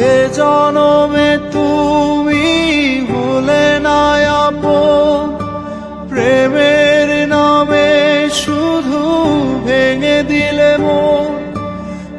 এ জনমে তুমি হলে না আপন। প্রেমের নামে শুধু ভেঙে দিলে মন।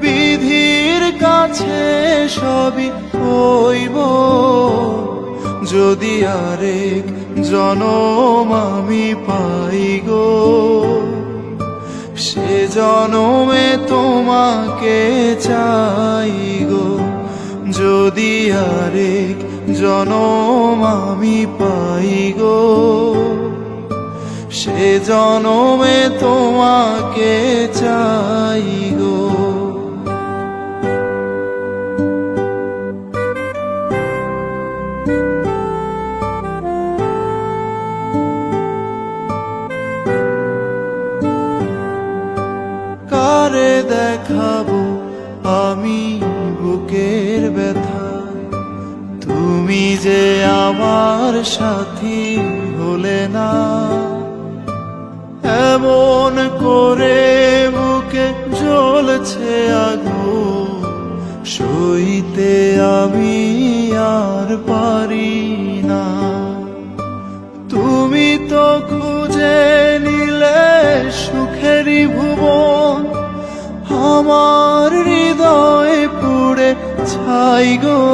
বিধির কাছে সবই হইব। যদি আরেক জনম আমি পাই গো, সে জনমে তোমাকে চাই গো। যদি আরেক জনম আমি পাই গো সে জনমে তোমাকে চাই গো। কারে দেখাবো আমার সাথী হলে না। এমন করে বুকে জ্বলছে আগু সইতে আমি আর পারি না। তুমি তো খুঁজে নিলে সুখেরই ভুবন, আমার হৃদয় পুড়ে ছাই গো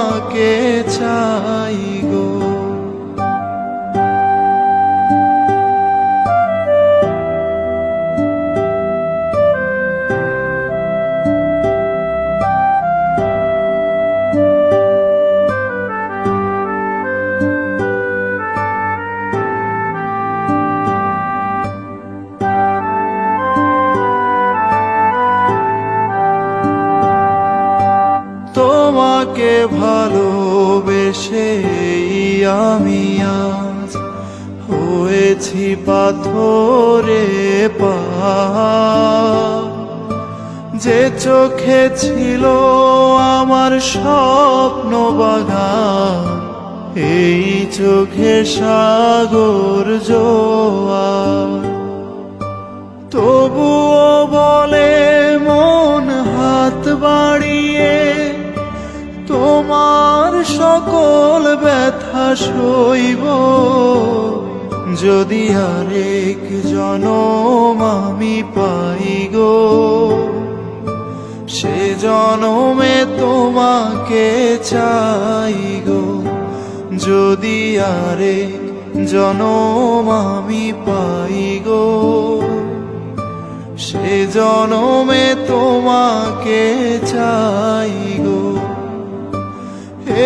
তোমাকে ভালোবেসে আমি আজ হয়েছি পাথরে পা। যে চোখে ছিল আমার স্বপ্ন বাগান, এই চোখে সাগর জোয়ার সকল ব্যথা সইব। যদি আরেক জনম আমি পাই গো, সে জনমে তোমাকে চাই গো। যদি আরেক জনম আমি পাই গো, সে জনমে তোমাকে চাই গো।